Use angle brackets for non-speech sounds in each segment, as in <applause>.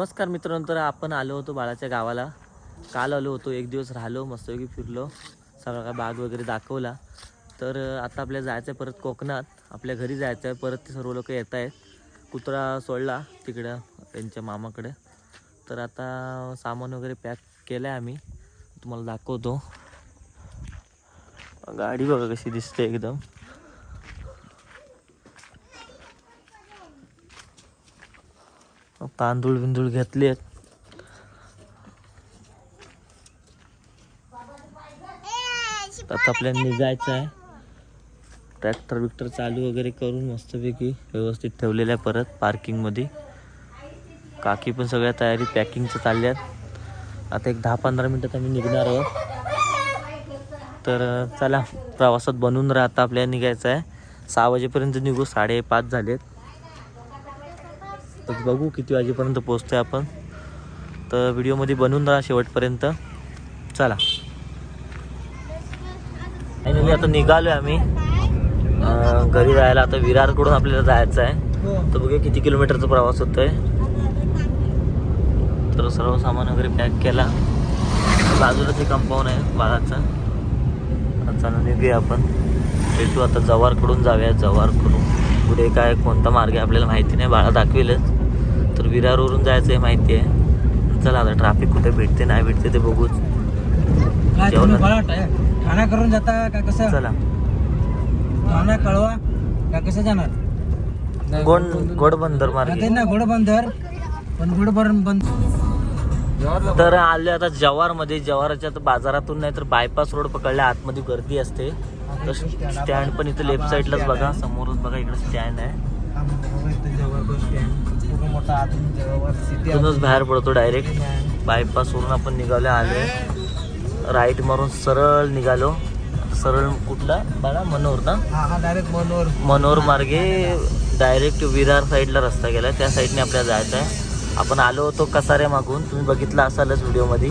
नमस्कार मित्रांनो तर आपण आलो होतो बाळाच्या गावाला. काल आलो होतो एक दिवस राहिलो मस्तपैकी फिरलो. सगळा काय बाग वगैरे दाखवला. तर आता आपल्या जायचं आहे परत कोकणात. आपल्या घरी जायचं आहे परत ते सर्व लोक येत आहेत. कुत्रा सोडला तिकडं त्यांच्या मामाकडे. तर आता सामान वगैरे पॅक केलं आहे आम्ही. तुम्हाला दाखवतो. गाडी बघा कशी दिसते एकदम. तांदूळ बिंदूळ घेतले आहेत आता आपल्याला निघायचं आहे. ट्रॅक्टर बिक्टर चालू वगैरे करून मस्तपैकी व्यवस्थित ठेवलेलं आहे परत पार्किंगमध्ये. काकी पण सगळ्या तयारी पॅकिंगचं चालल्यात. आता एक दहा पंधरा मिनटात आम्ही निघणार आहोत. तर चला प्रवासात बनवून राहता आपल्याला निघायचं आहे. सहा वाजेपर्यंत निघू साडेपाच झालेत. तर बघू किती वाजेपर्यंत पोहोचतोय आपण. तर व्हिडिओमध्ये बनवून राहा शेवटपर्यंत. चला. फायनली आता निघालोय आम्ही. घरी जायला आता विरारकडून आपल्याला जायचं आहे. तर बघूया किती किलोमीटरचा प्रवास होतोय. तर सर्व सामान वगैरे पॅक केला. बाजूलाच हे कंपाऊंड आहे बाळाचं. आता चला निघूया आपण. भेटू आता जवारकडून जाऊया जवारकडून पुढे काय कोणता मार्ग आहे आपल्याला माहिती नाही. बाळा दाखवेलच. तर विरारवरून जायचं आहे माहिती आहे. चला आता ट्रॅफिक कुठे भेटते नाही भेटते ते बघूच. ठाणा करून जाता का कसं? चला. ठाणा कळवा का कसं जाणार? गोड गोड बंदर आता मार्गे ना घोडबंदर पण बंद तर आले आता जव्हारमध्ये जव्हाराच्या बाजारातून नाही तर बायपास रोड पकडल्या. आतमध्ये गर्दी असते. तर स्टँड पण इथं लेफ्ट साईडलाच बघा. समोरच बघा इकडे स्टँड आहे. मोठा आतून जवळ सिटी तिथूनच बाहेर पडतो डायरेक्ट बायपास वरून आपण निघालो आलोय. राईट मारून सरळ निघालो. सरळ कुठला? बाळा मनोर ना? हा हा डायरेक्ट मनोर मनोर मार्गे डायरेक्ट विरार साईडला रस्ता गेला त्या साईडने आपल्याला जायचं आहे. आपण आलो होतो कसाऱ्या मागून. तुम्ही बघितलं असालच व्हिडिओमध्ये.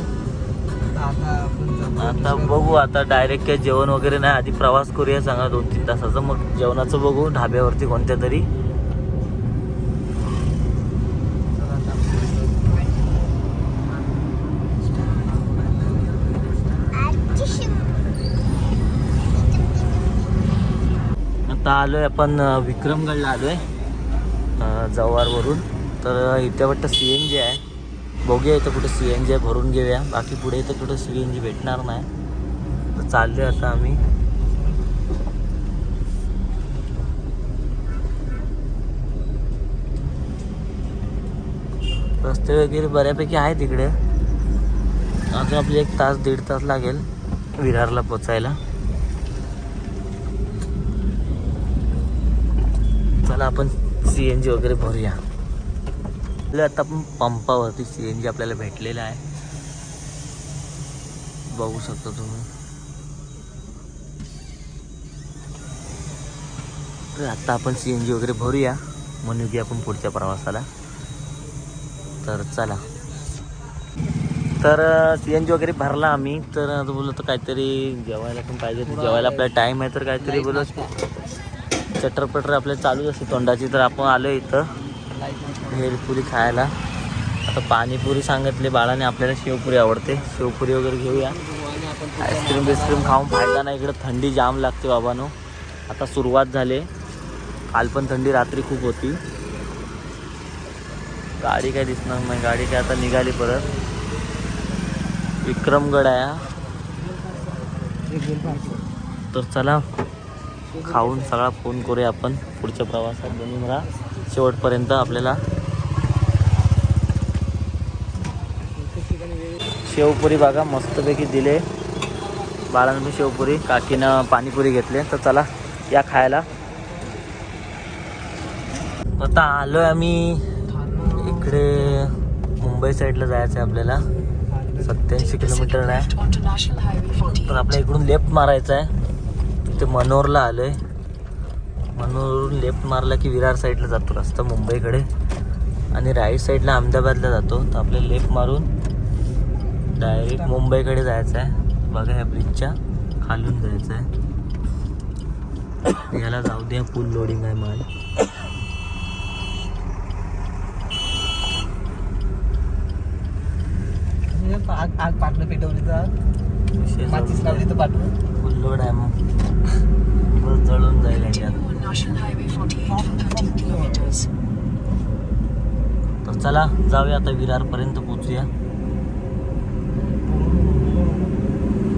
आता बघू आता डायरेक्ट काही जेवण वगैरे नाही. आधी प्रवास करूया सांगा दोन तीन तासाचं. मग जेवणाचं बघू ढाब्यावरती कोणत्या तरी. आता आलोय आपण विक्रमगडला आलोय जव्हारवरून. तर इथे वाटतं सी एन जी आहे. बघूया इथं कुठं सी एन जी आहे भरून घेऊया. बाकी पुढे इथं कुठं सी एन जी भेटणार नाही. तर चाललोय आता आम्ही. रस्ते वगैरे बऱ्यापैकी आहे तिकडे. अजून आपले एक तास दीड तास लागेल विरारला पोचायला. चला आपण सी एन जी वगैरे भरूया. आपल्या आता आपण पंपावरती सी एन जी आपल्याला भेटलेलं आहे. बघू शकता तुम्ही. तर आता आपण सी एन जी वगैरे भरूया. म्हणू की आपण पुढच्या प्रवासाला. तर चला. तर सी एन जी वगैरे भरला आम्ही. तर आता बोललो तर काहीतरी जेवायला पण पाहिजे. जेवायला आपला टाईम आहे तर काहीतरी बोललो चटरपटर आपल्या चालूच असते. तोंडाची तर आपण आलो इथं. भेलपुरी खायला. आता पाणीपुरी सांगितले बाळाने आपल्याला शेवपुरी आवडते. शेवपुरी वगैरे घेऊया. आईस्क्रीम बिस्क्रीम खाऊन फायदा नाही. इकडं थंडी जाम लागते बाबानो. आता सुरुवात झाली. काल पण थंडी रात्री खूप होती. गाडी काय दिसणार नाही. गाडी काय आता निघाली परत. विक्रमगड आहे. तर चला खाऊन सगळा फोन करूया आपण. पुढच्या प्रवासात दोन्ही मला शेवटपर्यंत आपल्याला शेवपुरी बघा मस्तपैकी दिले. बाळानं शेवपुरी काकीनं पाणीपुरी घेतले. तर चला या खायला. आता आलोय आम्ही इकडे मुंबई साईडला जायचं आहे आपल्याला. सत्याऐंशी किलोमीटर आहे तर आपल्या इकडून लेफ्ट मारायचं आहे ते मनोरला आलोय. मनोरवरून लेफ्ट मारला की विरार साईडला जातो रस्ता मुंबईकडे. आणि राईट साईडला अहमदाबादला जातो. तर आपल्याला लेफ्ट मारून डायरेक्ट मुंबईकडे जायचं आहे बघा या ब्रिजच्या खालून जायचं आहे <coughs> याला जाऊ द्या फुल लोडिंग आहे माल. आग आग पाटलं पेटवली तर. लावली तर पाठवून फुल्लो डॅम बस जळून जाईल याच्यात National Highway 48 for 13 kilometers. तर चला जाऊया आता विरार पर्यंत पोहोचूया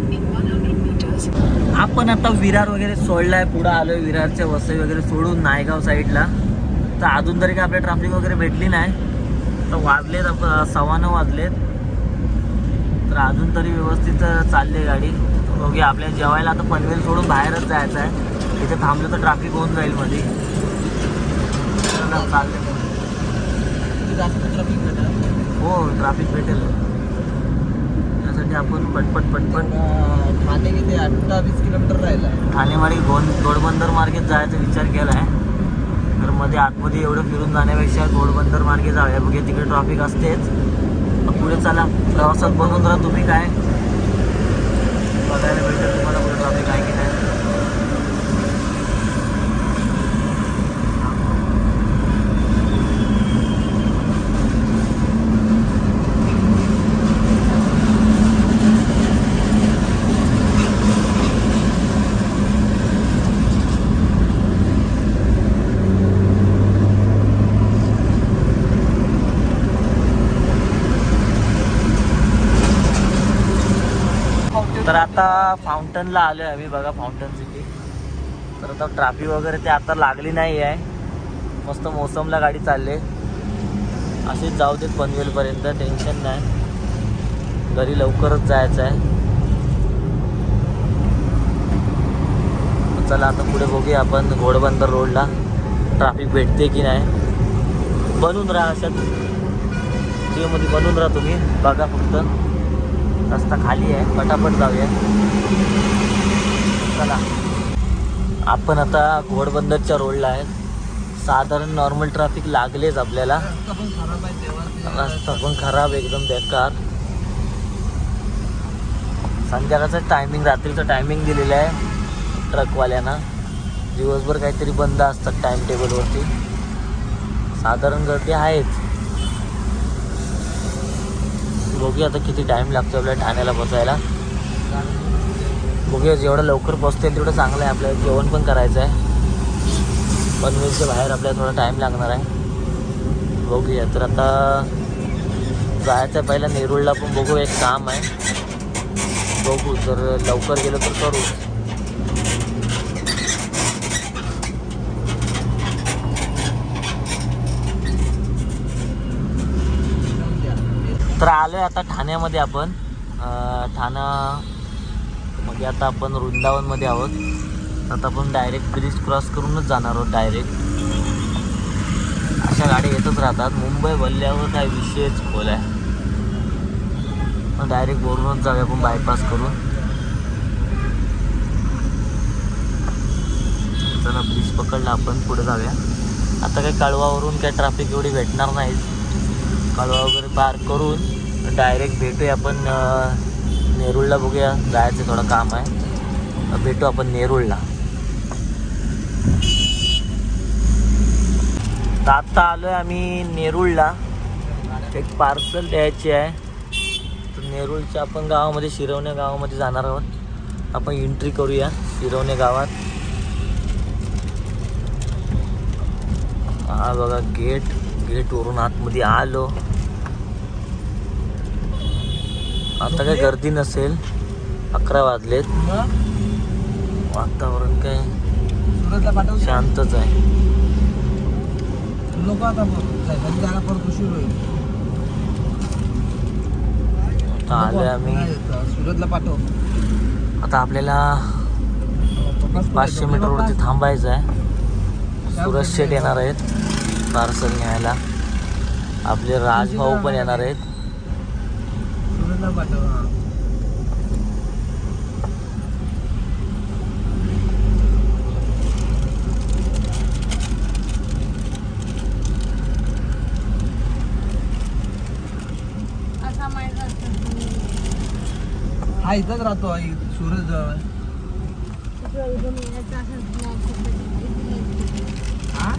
In 100 meters, आपण आता विरार वगैरे सोडलाय पुढे आलोय विरारच्या वसई वगैरे सोडून नायगाव साईडला. तर अजून तरी काय आपल्या ट्रॅफिक वगैरे भेटली नाही. तर वाजलेत आप- सव्वा नऊ वाजलेत. तर अजून तरी व्यवस्थित चालली गाडी. बघूया आपल्या जेवायला आता पनवेल सोडून बाहेरच जायचं आहे. तिथे थांबलं तर ट्रॅफिक होऊन जाईल मध्ये हो ट्रॅफिक भेटेल. त्यासाठी आपण पटपट पटपट. ठाणे किती अठ्ठावीस किलोमीटर राहिला ठाणेमाडी गोंद घोडबंदर मार्गेत जायचा विचार केला आहे. तर मध्ये आतमध्ये एवढं फिरून जाण्यापेक्षा घोडबंदर मार्गे जाऊया. बघूया तिकडे ट्रॉफिक असतेच. पुढे चला. प्रवासात बनवून राहा तुम्ही काय. बघायला भेटेल. तुम्हाला पुढे ट्रॉफिक आहे की नाही तर आता फाउंटनला आहे आम्ही बघा फाउंटन सिटी तर आता ट्राफिक वगैरे ते आता लागली नाही आहे. मस्त मोसमला गाडी चालले असेच जाऊ देत पनवेलपर्यंत टेन्शन नाही. घरी लवकरच जायचं आहे. चला आता पुढे बघूया आपण घोडबंदर रोडला. ट्राफिक भेटते की नाही. बनून राहा अशात. मध्ये बनून राहा तुम्ही. बघा फक्त. रस्ता खाली आहे. पटापट जाऊया. चला. आपण आता घोडबंदरच्या रोडला आहे. साधारण नॉर्मल ट्रॅफिक लागलेच आपल्याला. रस्ता पण खराब एकदम बेकार. संध्याकाळचं टायमिंग रात्रीचं टायमिंग दिलेलं आहे ट्रकवाल्यांना दिवसभर काहीतरी बंद असतात टाइम टेबलवरती साधारण गर्दी आहेच. बघूया आता किती टाईम लागतो आपल्याला ठाण्याला पोचायला बघूया जेवढं लवकर पोचता तेवढं चांगलं आहे आपल्याला जेवण पण करायचं आहे पनवेलच्या बाहेर आपल्याला थोडा टाईम लागणार आहे. बघूया तर आता जायचं आहे पहिला नेरूळला पण बघू एक काम आहे. बघू जर लवकर गेलो तर करू. आलोय आता ठाण्यामध्ये आपण अं, ठाणा म्हणजे आता आपण वृंदावनमध्ये आहोत. आता आपण डायरेक्ट ब्रिज क्रॉस करूनच जाणार आहोत डायरेक्ट अशा गाड्या येतच राहतात. मुंबई बोलल्यावर काय विषयच खोल आहे. डायरेक्ट वरूनच जाऊया आपण बायपास करून. चला ब्रिज पकडला आपण पुढे जाऊया. आता काही कळवावरून काही ट्रॅफिक एवढी भेटणार नाही कळवा वगैरे पार करून डायरेक्ट भेटूया आपण नेरूळला बघूया. जायचं थोडं काम आहे. भेटू आपण नेरूळला. तर आत्ता आलोय आम्ही नेरूळला. एक पार्सल द्यायची आहे. तर नेरूळच्या आपण गावामध्ये शिरवणे गावामध्ये जाणार आहोत. आपण एंट्री करूया शिरवणे गावात. हा बघा गेट गेटवरून आतमध्ये आलो. आता काय गर्दी नसेल. अकरा वाजलेत. वातावरण काय शांतच आहे. लोक आता घरी जायला परत उशीर होईल. आता आलोय आम्ही. सुरतला पाठव. आता आपल्याला पाचशे मीटरवरती थांबायचं आहे. सुरज शेट येणार आहेत. पार्सल न्यायला. आपले राजभाऊ पण येणार आहेत. सुरतला पाठव. हा. हा इथंच राहतो हा, इ- सुरत जवळ हा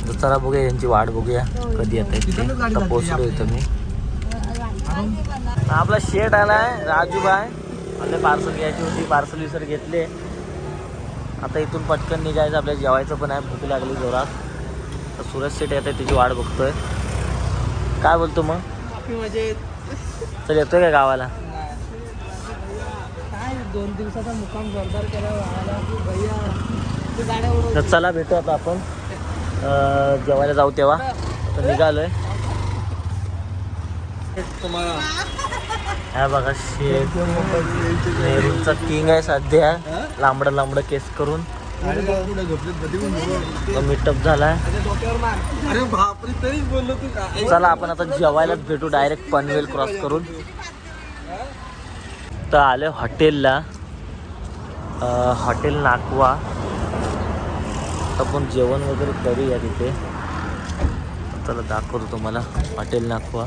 तर चला बघूया यांची वाट बघूया. कधी येत आहेत ते. तिकडनं गाडी आता जाते पोचलो आपली. इथं मी आपला शेट आलाय राजूबाय आपले पार्सल घ्यायची होती पार्सल विसर घेतले. आता इथून पटकन निघायचं आपल्याला जेवायचं पण आहे भूक लागली जोरात. तर सुरज शेट येत आहे त्याची वाट बघतोय. काय बोलतो मग? चल येतोय का गावाला? दोन दिवसाचा मुक्काम जोरदार केला तर चला भेटू आता आपण. जेवायला जाऊ तेव्हा. तर निघालोय. हा बघा शेट नेहरूचा किंग आहे सध्या. लांबडं लांबडं केस करून. मिटअप झालाय. चला आपण आता जेवायलाच भेटू डायरेक्ट पनवेल क्रॉस करून. तर आले हॉटेलला. हॉटेल नाकवा. आपण जेवण वगैरे करूया तिथे. चला दाखवतो तुम्हाला. हॉटेल नाकवा.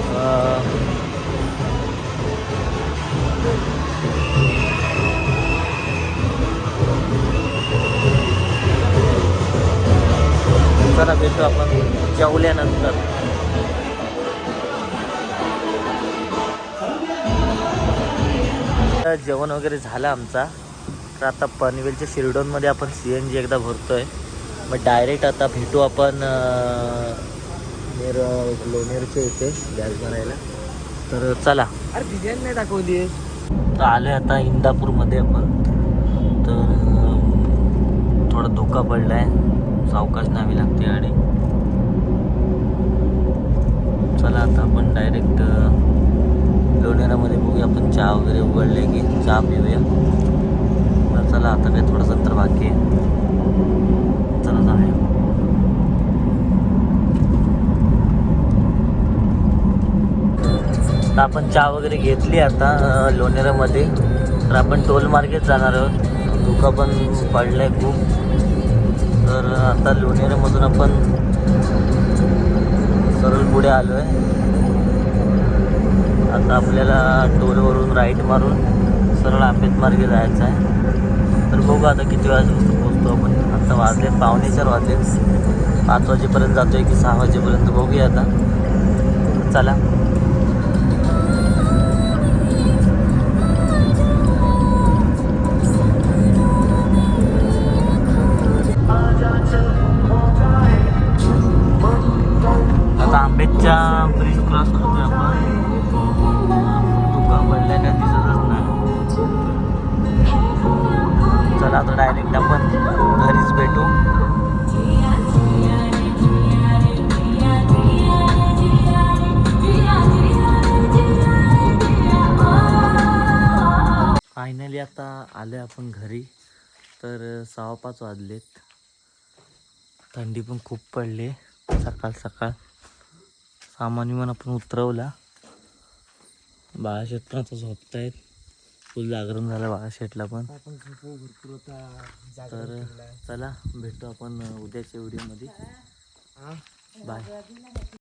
चला भेटू आपण जेवल्यानंतर. आता जेवण वगैरे झालं आमचा. तर आता पनवेलच्या शिरडोनमध्ये आपण सी एन जी एकदा भरतोय. मग डायरेक्ट आता भेटू आपण अं, नेर लोणेरच्या इथे गॅस भरायला. तर चला. अरे डिझाईन नाही दाखवली. तर आलोय आता इंदापूरमध्ये आपण. तर थोडा धोका पडलाय. सावकाश न्यावी लागते गाडी. चला आता आपण डायरेक्ट लोणेरामध्ये बघूया आपण चहा वगैरे उघडले की चहा पिऊया. तर चला आता काही थोडंसं अंतर बाकी आहे चला जाऊया तर आपण चहा वगैरे घेतली आता लोणेरामध्ये. तर आपण टोलमार्गेत जाणार आहोत. धोका पण पडलाय खूप. तर आता लोणेरामधून आपण सरळ पुढे आलो आहे आता आपल्याला टोलवरून राईट मारून सरळ आंबेत मार्गे जायचं आहे. तर बघू आता किती वाजेपर्यंत पोचतो आपण. आता वाजले पावणे चार वाजले. पाच वाजेपर्यंत जातोय की सहा वाजेपर्यंत बघूया आता. चला. फायनली आता आलोय आपण घरी. तर सहा पाच वाजलेत. थंडी पण खूप पडली. सकाळ सकाळ. सामान विमान आपण उतरवला. बाळाशेठ पण आता झोपतायत. फुल जागरण झालं बाळाशेठला पण. भरपूर होता तर चला भेटू आपण उद्याच्या व्हिडिओमध्ये बाय